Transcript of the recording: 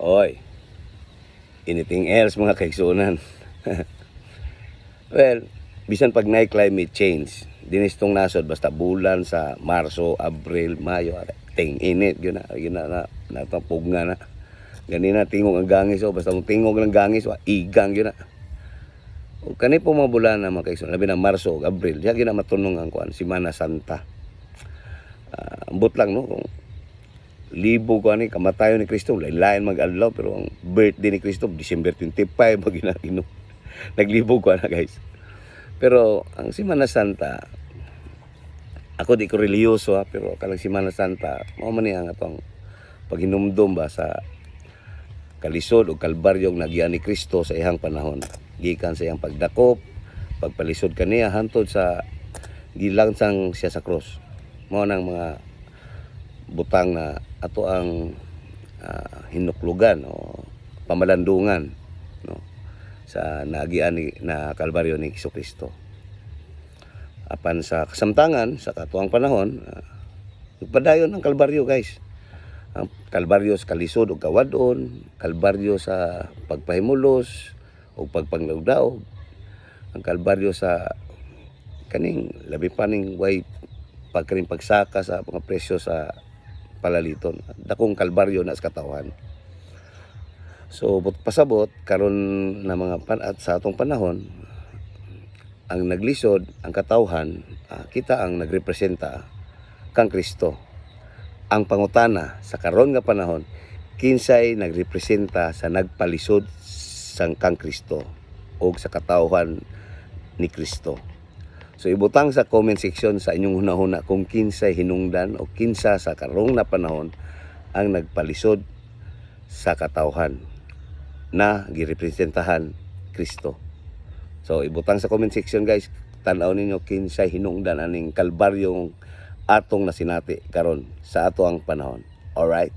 Oy, anything else mga kaigsunan? well, bisan pag na climate change, dinistong nasod basta bulan sa Marso, Abril, Mayo, ting init yun na, yun na, na natapog nga na. Ganina tingog ang gangis o basta mong tingog ng gangis wa igang yun na. O kani po mga bulan na mga kaigsunan, labi na Marso, Abril, diya gina matunong ang kuan Semana Santa. Ah, ambot lang no kung libo ko ani kamatayon ni Kristo lain mag-adlaw pero ang birthday ni Kristo December 25 pag ginagino naglibo ko na guys. Pero ang Semana Santa ako di ko reliyoso ha pero kalang Semana Santa mao man ang atong paghinumdum ba sa kalisod o kalbaryo nga nagiyan ni Kristo sa ihang panahon. Gikan sa iyang pagdakop pagpalisod kaniya hantod sa gilangsang siya sa cross. Mao nang mga butang na ato ang ah, hinuklugan o pamalandungan no sa nagian ni na kalbaryo ni Kristo. Apan sa kasamtangan sa katuang panahon uh, nagpadayon ang kalbaryo guys. Ang kalbaryo sa kalisod o kawadon, kalbaryo sa pagpahimulos o pagpanglawdaog, ang kalbaryo sa kaning labi pa ning way pagkaring pagsaka sa mga presyo sa palaliton. Dakong kalbaryo na sa katawan. So, but pasabot, karon na mga pan at sa atong panahon, ang naglisod, ang katawhan, ah, kita ang nagrepresenta kang Kristo. Ang pangutana sa karon nga panahon, kinsay nagrepresenta sa nagpalisod sang kang Kristo o sa katawhan ni Kristo. So ibutang sa comment section sa inyong hunahuna kung kinsay hinungdan o kinsa sa karong na panahon ang nagpalisod sa katawhan na girepresentahan Kristo. So ibutang sa comment section guys, tan-aw ninyo kinsay hinungdan aning kalbaryong atong nasinati karon sa ato ang panahon. Alright?